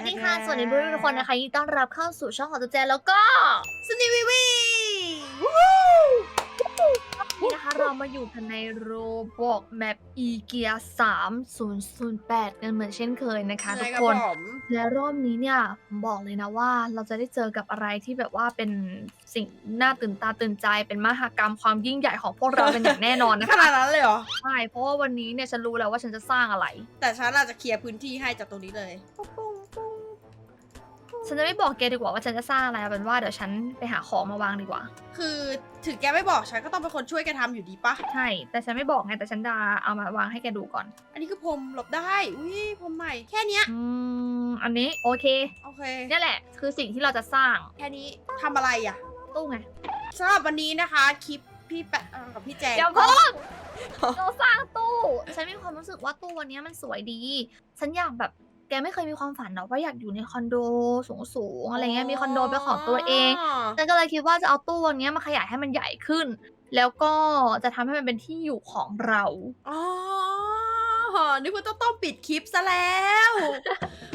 วัสดีค่ะ สวัสดีทุกคนนะคะยินดีต้อนรับเข้าสู่ช่องของตุ๊กแจแล้วก็สนิวิวีนี่นะคะเรามาอยู่กันในโรบอกแมปอีเกีย3008 กันเหมือนเช่นเคยนะคะทุกคนผมและรอบนี้เนี่ยผมบอกเลยนะว่าเราจะได้เจอกับอะไรที่แบบว่าเป็นสิ่งน่าตื่นตาตื่นใจเป็นมหากรรมความยิ่งใหญ่ของพวกเราเป็นอย่างแน่นอนนะขคะ นาดนั้นเลยเหรอ ใช่ เพราะว่าวันนี้เนี่ยฉันรู้แล้วว่าฉันจะสร้างอะไร แต่ฉันอาจจะเคลียร์พื้นที่ให้จากตรงนี้เลยปุ้งปุ้งปุ้ง ฉันจะไม่บอกแกดีกว่าว่าฉันจะสร้างอะไรเอาเป็นว่าเดี๋ยวฉันไปหาของมาวางดีกว่า คือถึงแกไม่บอกฉันก็ต้องเป็นคนช่วยแกทำอยู่ดีปะ ใช่ แต่ฉันไม่บอกไงแต่ฉันจะเอามาวางให้แกดูก่อน อันนี้คือผมหลบได้ อุ้ยผมใหม่ แค่เนี้ย อืมอันนี้โอเคโอเค นี่แหละ คือสิ่งที่เราจะสร้างแค่นี้ทำอะไรอะตู้ไงสำหรับวันนี้นะคะ คลิปพี่แปะเอ่อกับพี่แจง เดี๋ยวพ่อเราสร้างตู้ ฉันมีความรู้สึกว่าตู้วันนี้มันสวยดี ฉันอยากแบบ แกไม่เคยมีความฝันเนาะว่าอยากอยู่ในคอนโดสูงๆอะไรเงี้ยมีคอนโดเป็นของตัวเองฉันก็เลยคิดว่าจะเอาตู้วันนี้มาขยายให้มันใหญ่ขึ้น แล้วก็จะทำให้มันเป็นที่อยู่ของเราอ๋อนี่คุณต้องต้องปิดคลิปซะแล้ว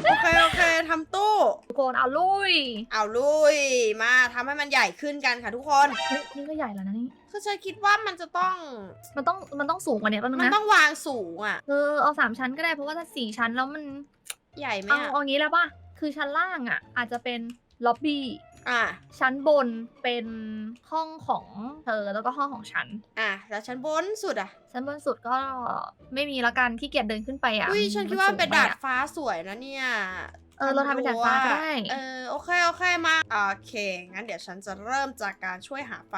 โอเคโอเคทำตู้ทุกคนเอาลุย เอาลุยมาทำให้มันใหญ่ขึ้นกันค่ะทุกคนเฮ้ยนี่ก็ใหญ่แล้วนะนี่คือฉันคิดว่ามันจะต้องมันต้องมันต้องสูงกว่านี้แป๊บนึงมันนะต้องวางสูงอะเออเอาสามชั้นก็ได้เพราะว่าถ้าสี่ชั้นแล้วมัน ใหญ่ไหมเอาอะเอางี้แล้วป่ะ คือชั้นล่างอะ อาจจะเป็นล็อบบี้ อะ ชั้นบนเป็นห้องของเธอแล้วก็ห้องของฉัน อะ แล้วชั้นบนสุดอะ ชั้นบนสุดก็ไม่มีละกันที่เกียจเดินขึ้นไปอะอุ้ยมัฉันคิดว่าสูงเป็นไอะดาดฟ้าสวยนะเนี่ยเออเราทำเป็นดาดฟ้าก็ได้ เออโอเคโอเคมาโอเค งั้นเดี๋ยวฉันจะเริ่มจากการช่วยหาไฟ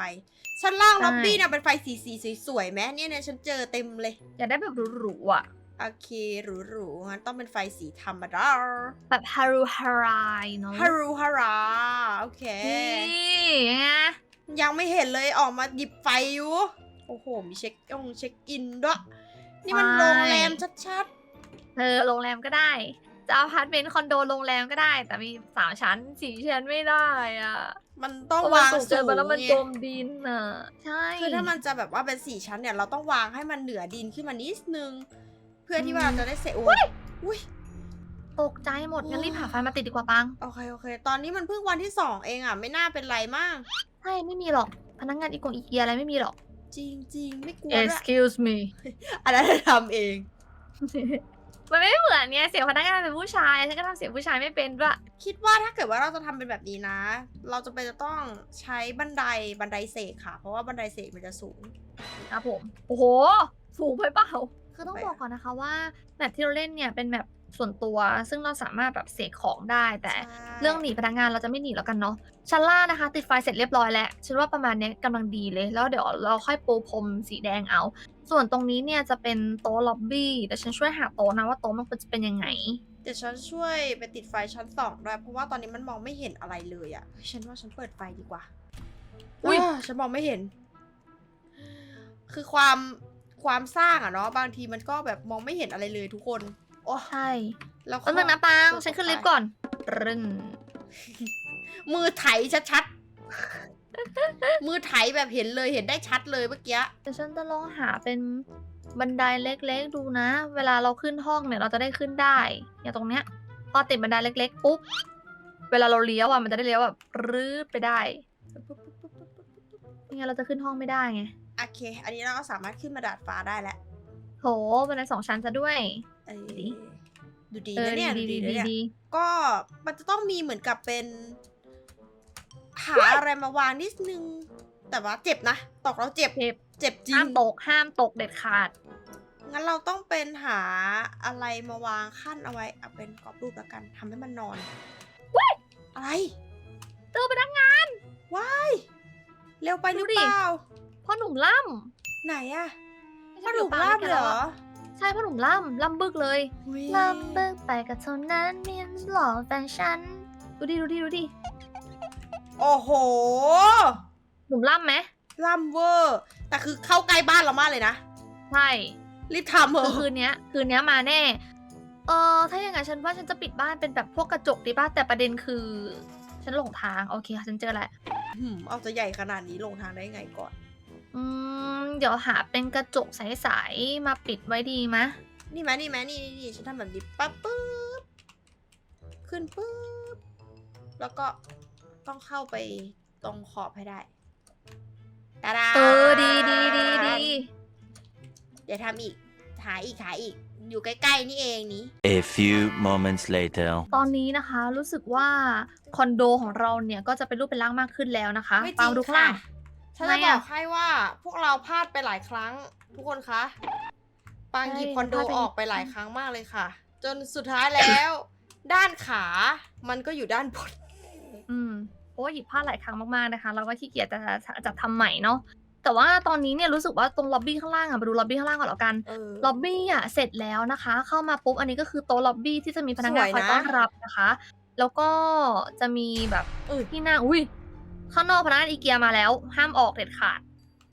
ชั้นล่างล็อบบี้เนี่ยเป็นไฟสีสีสวยๆไหมเนี่ยเนี่ยฉันเจอเต็มเลย อยากได้แบบหรูๆอะ โอเคหรูๆงั้นต้องเป็นไฟสีธรรมดาแบบฮารุฮารายเนาะฮารุฮาราโอเค นี่ไงยังไม่เห็นเลยออกมาหยิบไฟอยู่ โอ้โห มีเช็คองเช็คอินด้วยนี่มันโรงแรมชัดเธอโรงแรมก็ได้ จะอพาร์ตเมนต์คอนโดโรงแรมก็ได้ แต่มีสามชั้นสี่ชั้นไม่ได้อะๆมันต้องเพราะมันวางสูงเกิสูนงไปแล้วมันไงจมดินอะ ใช่ คือถ้ามันจะแบบว่าเป็นสี่ชั้นเนี่ย เราต้องวางให้มันเหนือดินขึ้นมานิดนึง เพื่อที่ว่าเราจะได้เสร็จโอ้ยอุ้ย ตกใจหมดงั้นโอ้รีบหาไฟมาติดดีกว่าปังโอเคโอเค ตอนนี้มันเพิ่งวันที่สองเองอะ ไม่น่าเป็นไรมาก ใช่ไม่มีหรอกพนักงานอีกงอีเกียอะไรไม่มีหรอก จริงจริงๆไม่กลัวด้วย Excuse me อันนั้นทำเอง มันไม่เหมือนเนี่ยเสียงพนักงานเป็นผู้ชายฉันก็ทำเสียงผู้ชายไม่เป็นด้วยคิดว่าถ้าเกิดว่าเราจะทำเป็นแบบนี้นะ เราจะเป็นจะต้องใช้บันไดบันไดเสกค่ะ เพราะว่าบันไดเสกมันจะสูง ครับผม โอ้โห สูงไปเปล่า คือต้องไปบอกก่อนนะคะว่าแมปที่เราเล่นเนี่ยเป็นแมปส่วนตัว ซึ่งเราสามารถแบบเสกของได้ แต่ใช่เรื่องหนีพนักงานเราจะไม่หนีแล้วกันเนาะชั้นล่างนะคะ ติดไฟเสร็จเรียบร้อยแล้วฉันว่าประมาณเนี้ยกำลังดีเลย แล้วเดี๋ยวเราค่อยปูพรมสีแดงเอา ส่วนตรงนี้เนี่ยจะเป็นโต๊ะล็อบบี้แต่ฉันช่วยหาโต๊ะนะว่าโต๊ะมันควรจะเป็นยังไงเดี๋ยวฉันช่วยไปติดไฟชั้นสองด้วยเพราะว่าตอนนี้มันมองไม่เห็นอะไรเลยอะ่ะฉันว่าฉันเปิดไฟดีกว่าอุ๊ยาฉันมองไม่เห็น คือความ ความสร้างอะเนาะบางทีมันก็แบบมองไม่เห็นอะไรเลยทุกคน โอ้ใช่แล้วแป๊บนึงนะปัง ฉันขึ้นลิฟต์ก่อนรึนมือไถชัดๆ มือไถแบบเห็นเลยเห็นได้ชัดเลยเมื่อกี้ เดี๋ยวฉันจะลองหาเป็นบันไดเล็กๆดูนะ เวลาเราขึ้นห้องเนี่ยเราจะได้ขึ้นได้ อย่างตรงเนี้ย พอติดบันไดเล็กๆปุ๊บ เวลาเราเลี้ยวอะมันจะได้เลี้ยวแบบรืดไปได้ไม่งั้นเราจะขึ้นห้องไม่ได้ไง โอเค อันนี้เราก็สามารถขึ้นมาดาดฟ้าได้แล้วโหบันไดสองชั้นซะด้วย เอ้ยดี ดูดีเออนะเนี่ยดีดูดีดีดีนะเนี่ย ดีก็มันจะต้องมีเหมือนกับเป็น หาอะไรมาวางนิดนึง แต่ว่าเจ็บนะตกแล้วเจ็บ เจ็บเจ็บจริห้าง มตกห้ามตกเด็ดขาด งั้นเราต้องเป็นหาอะไรมาวางขั้นเอาไว้ เอาเป็นกรอบรูปแล้วกันทำให้มันนอนอะไร เจอพนักงานว้ายเร็วไปหรือดูดิเปล่า พ่อหนุ่มล่ไหนอะำพ่อหนุ่มลาบเหรอ ใช่พ่อหนุ่มล่ำล่ำบึกเลยอุ๊ยลำบึกไปกับเท่านั้นมีหล่อแฟชั่นดูดิดูดิดูดิโอ้โหหนุ่มล่ำไหมล่ำเวอร์ แต่คือเข้าใกล้บ้านเรามากเลยนะ ใช่ รีบทำเถคืออะคืนเนี้ยคืนเนี้ยมาแน่ เออถ้าอย่างนั้นฉันว่าฉันจะปิดบ้านเป็นแบบพวกกระจกดีป่ะแต่ประเด็นคือ ฉันหลงทางโอเคค่ะฉันเจอแล้วหืมเอาจะใหญ่ขนาดนี้ลงทางได้ไงก่อน อืม เดี๋ยวหาเป็นกระจกใสๆมาปิดไว้ดีมะ นี่ไหมนี่ไหมนี่นี่นี่ฉันทำแบบนี้ปั๊บปึ๊บขึ้นปุ๊บแล้วก็ต้องเข้าไปตรงขอบให้ได้ตาดาเออดีดีดีดีเดี๋ยวทำอีกหาอีกหาอีก อยู่ใกล้ๆนี่เองนี้ A few moments later. ตอนนี้นะคะรู้สึกว่าคอนโดของเราเนี่ยก็จะเป็นรูปเป็นร่างมากขึ้นแล้วนะคะไม่จปาริล์งมดูข้างค่ะ ล่าง ฉันทำไมจะบอะอกให้ว่าพวกเราพลาดไปหลายครั้ง ทุกคนคะปางหยิบใช่คอนโดพลาดไปออกไปหลายครั้งมากเลยค่ะ จนสุดท้ายแล้ว ด้านขา มันก็อยู่ด้านบนอืมโอ้ยหยิบผ้าหลายครั้งมากๆนะคะ เราก็ขี้เกียจจะจะจะทำใหม่เนาะแต่ว่าตอนนี้เนี่ยรู้สึกว่าตรงล็อบบี้ข้างล่างอะมาดูล็อบบี้ข้างล่างก่อนแล้วกันเออล็อบบี้อะเสร็จแล้วนะคะ เข้ามาปุ๊บอันนี้ก็คือโต๊ะล็อบบี้ที่จะมีพนักงานสวยคอยนะต้อนรับนะคะ แล้วก็จะมีแบบเออที่นั่งอุ้ย ข้างนอกพนักงานอีเกียมาแล้ว ห้ามออกเด็ดขาด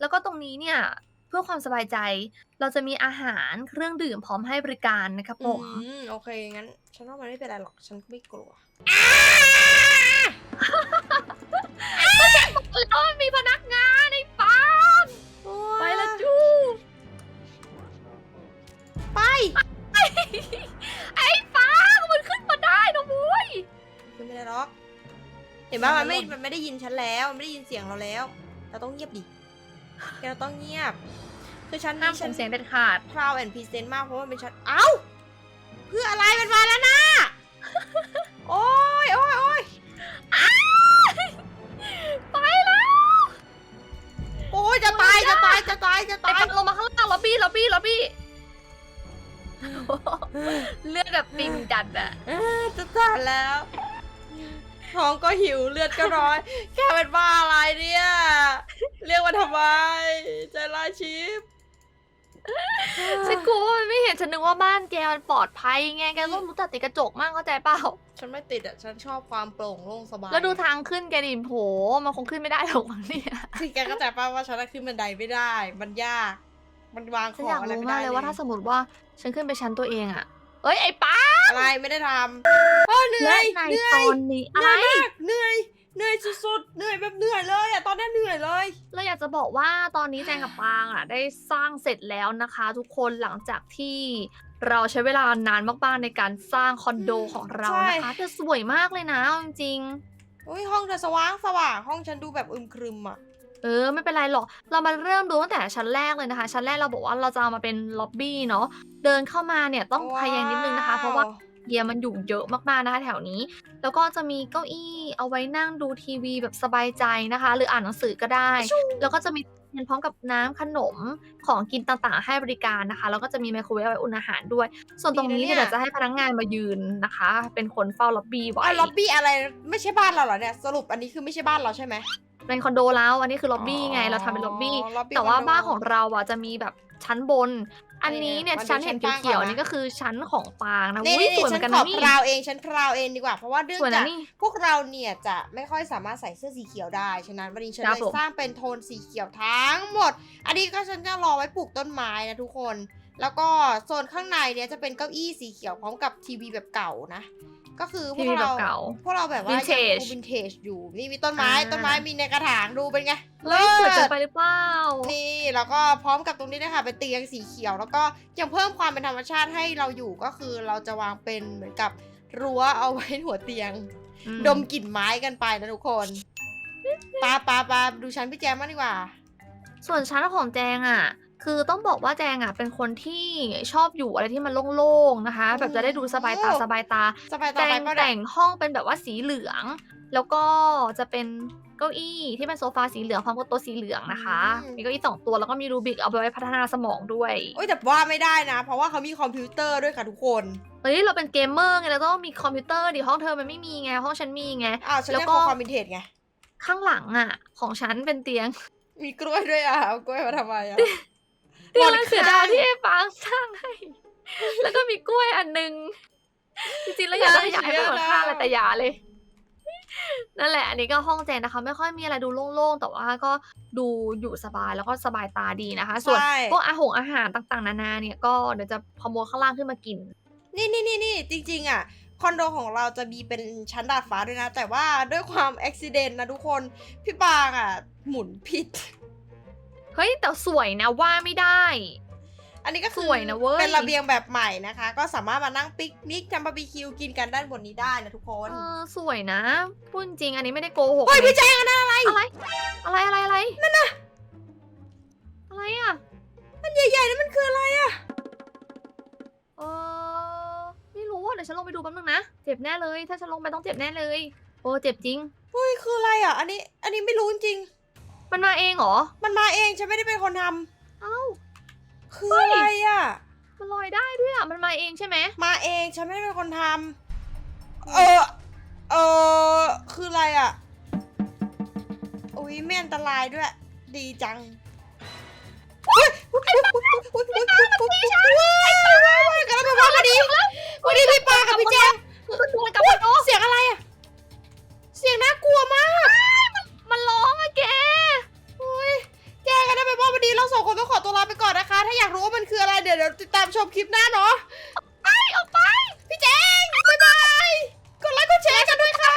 แล้วก็ตรงนี้เนี่ยเพื่อความสบายใจเราจะมีอาหารเครื่องดื่มพร้อมให้บริการนะครับผมอืมโอเคงั้น ฉันว่ามันไม่เป็นไรหรอกฉันไม่กลัวแล้ว ป่ะมัมันนไม่หล่นมันไม่ได้ยินฉันแล้วมันไม่ได้ยินเสียงเราแล้ว เราต้องเงียบดิแกเราต้องเงียบ คือฉันห้ามฉัส่นงเสียงเด็ดขาด พราวแอนด์พรีเซนต์มากเพราะว่ามันเป็นฉันเอ้าเพื่ออะไรมันมาแล้วนะโอ้ยโอ้ยโอ้ยไปแล้วโอ้ยจะตายจะตายจะตายจะไอ้ตายปังลงมาข้างล่างล็อบบี้ล็อบบี้ล็อบบี้เลือดแบบปิงจัดอะเอ้อจะตายแล้ว ท้องก็หิวเลือดก็ร้อน แกเป็นบ้าอะไรเนี่ย เรียกว่าทำไมใจร้ายชิปฉันกลัวว่ามันไม่เห็นฉันนึกว่าบ้านแกมันปลอดภัยไงแกต้องรู้จักติดกระจกมากเข้าใจเปล่า ฉันไม่ติดอะ ฉันชอบความโปร่งโล่งสบายแล้วดูทางขึ้นแกดิโหมันคงขึ้นไม่ได้หรอกมั้งเนี่ยคือแกเข้าใจป่าว่าฉันน่ะขึ้นบันไดไม่ได้ มันยาก มันวางขฉันออยางกอะไรรู้ไม่มาได้กเลยว่าถ้าสมมติว่าฉันขึ้นไปชั้นตัวเองอะเอ้ยไอ้ป้า อะไรไม่ได้ทำโอ้เหนื่และอยในเหนื่ตอยอนนี้อะไรเหนื่อยเหนื่อยสุดๆเหนื่อยแบบเหนื่อยเลยอะตอนนี้เหนื่อยเลย เราอยากจะบอกว่าตอนนี้แจงกับปางอะได้สร้างเสร็จแล้วนะคะ ทุกคนหลังจากที่เราใช้เวลานานมากๆในการสร้างคอนโดของเรานะคะแต่สวยมากเลยนะเอาจริงอุ้ยห้องเธอสว่างสว่างห้องฉันดูแบบอึมครึมอะๆ เออไม่เป็นไรหรอก เรามาเริ่มดูตั้งแต่ชั้นแรกเลยนะคะ ชั้นแรกเราบอกว่าเราจะเอามาเป็นล็อบบี้เนาะ เดินเข้ามาเนี่ยต้องพยายามนิดนึงนะคะ เพราะว่าเยียมันอยู่เยอะมากๆนะคะแถวนี้ แล้วก็จะมีเก้าอี้เอาไว้นั่งดูทีวีแบบสบายใจนะคะ หรืออ่านหนังสือก็ได้ แล้วก็จะมีเงินพร้อมกับน้ำขนมของกินต่างๆ ให้บริการนะคะ แล้วก็จะมีไมโครเวฟไว้อุ่นอาหารด้วย ส่วนตรงนี้ดีนะเนี่ยเดี๋ยวจะให้พนักงานมายืนนะคะ เป็นคนเฝ้าล็อบบี้ไว้อะล็อบบี้อะไรไม่ใช่บ้านเราเหรอเนี่ยสรุปอันนี้คือไม่ใช่บ้านเราใช่ไหม เป็นคอนโดแล้วอันนี้คือล็อบบี้ไงเราทำเป็นล็อบบี้ล็อบบี้แต่ว่าคอนโดบ้านของเราอะจะมีแบบชั้นบน อันนี้เนี่ยมาดูชั้นเห็นชั้นปางเขียวก่อนๆนะนี่ก็คือชั้นของปางนะนี่อุ้ยนี่สวยเหมืฉัอนนกันขอนะนี่พราวเองฉันพราวเองดีกว่าเพราะว่าเนื่องสวยจานะกนี่พวกเราเนี่ยจะไม่ค่อยสามารถใส่เสื้อสีเขียวได้ฉะนั้นวันนี้ฉันครัเลบยผมสร้างเป็นโทนสีเขียวทั้งหมด อันนี้ก็ฉันจะรอไว้ปลูกต้นไม้นะทุกคน แล้วก็โซนข้างในเนี่ยจะเป็นเก้าอี้สีเขียวพร้อมกับทีวีแบบเก่านะ ก็คือพทีววีกแบเราบเก่าพวกเราแบบว่า Vintage วินเทจอยู่นี่มีต้นไม้อ่าต้นไม้มีในกระถางดูเป็นไงเฮ้ยสวยเกินศไปหรือเปล่านี่แล้วก็พร้อมกับตรงนี้นะคะเป็นเตียงสีเขียว แล้วก็ยังเพิ่มความเป็นธรรมชาติให้เราอยู่ก็คือเราจะวางเป็นเหมือนกับรั้วเอาไว้หัวเตียงอืมดมกลิ่นไม้กันไปนะทุกคนปาปาปาดูชั้นพี่แจมมางดีกว่า ส่วนชั้นของแจงอะ คือต้องบอกว่าแจงอะเป็นคนที่ชอบอยู่อะไรที่มันโล่งๆนะคะ แบบจะได้ดูสบายตาโอ้สบายตาสบายแจตาไปงเปล่าเนี่ยแต่งห้องเป็นแบบว่าสีเหลือง แล้วก็จะเป็นเก้าอี้ที่เป็นโซฟาสีเหลืองพร้อมกับโต๊ะสีเหลืองนะคะมีเก้าอี้สองตัวแล้วก็มีรูบิกเอาไปไว้พัฒนาสมองด้วย โอ้ยแต่ว่าไม่ได้นะ เพราะว่าเขามีคอมพิวเตอร์ด้วยค่ะทุกคนเฮ้ยเราเป็นเกมเมอร์ไงเราต้องมีคอมพิวเตอร์ดิห้องเธอมันไม่มีไงห้องฉันมีไง อ้าวฉันแล้วเรียกก็เขาคอมพิวเทจไงข้างหลังอะ ของฉันเป็นเตียง มีกล้วยด้วยอะเอากล้วยมาทำไมอะ เตียงหมลาดยเสือข้าดาวงที่ไอ้ฟางสร้างให้ แล้วก็มีกล้วยอันหนึง จริงๆแล้วอยากจะอยากให้เป็นหัวข้างเลยแต่อยาเลย นั่นแหละ อันนี้ก็ห้องแจนนะคะ ไม่ค่อยมีอะไรดูโล่งๆ แต่ว่าก็ดูอยู่สบายแล้วก็สบายตาดีนะคะ ส่วนใช่พวกอาหงอาหารต่างๆ นานาเนี่ยก็เดี๋ยวจะขโมยข้างล่างขึ้นมากิน นี่นี่นี่นี่จริง ๆ อะคอนโดของเราจะมีเป็นชั้นดาดฟ้าด้วยนะ แต่ว่าด้วยความอุบิเหตุนะทุกคน พี่ปางอะ หมุนผิด เฮ้ยแต่สวยนะว่าไม่ได้ อันนี้ก็คือสวยนะเว้ย เป็นระเบียงแบบใหม่นะคะ ก็สามารถมานั่งปิกนิกทำบาร์บีคิวกินกันด้านบนนี้ได้นะทุกคนเออสวยนะพูดจริงอันนี้ไม่ได้โกหกเฮ้ยนะพี่แจงอันนั้นอะไร อะไร อะไรอะไรอะไรนั่นน่ะอะไรอะมันใหญ่ๆนั่นมันคืออะไรอะเออไม่รู้อะเดี๋ยวฉันลงไปดูแป๊บนึงนะเจ็บแน่เลย ถ้าฉันลงไปต้องเจ็บแน่เลย โอ้เจ็บจริงเฮ้ยคืออะไรอะอันนี้ อันนี้ไม่รู้จริง มันมาเองเหรอ มันมาเองฉันไม่ได้เป็นคนทำเอ้า คืออะไรอะ มันลอยได้ด้วยอะ มันมาเองใช่ไหมมาเองฉันไม่ได้เป็นคนทำเออเออคืออะไรอะ อุ้ยแม่อันตรายด้วย ดีจังกันแล้วไปว่าวันนี้วันนี้พี่ปากับพี่แจง มันกลับมาเนอะเสียงอะไรอะ เสียงน่าก สองคนต้องขอตัวลาไปก่อนนะคะ ถ้าอยากรู้ว่ามันคืออะไรเดี๋ยวเดี๋ยวติดตามชมคลิปหน้าเนาะออกไปออกไป พี่เจงบ๊ายบาย กดไลค์กดแชร์กันด้วยค่ะ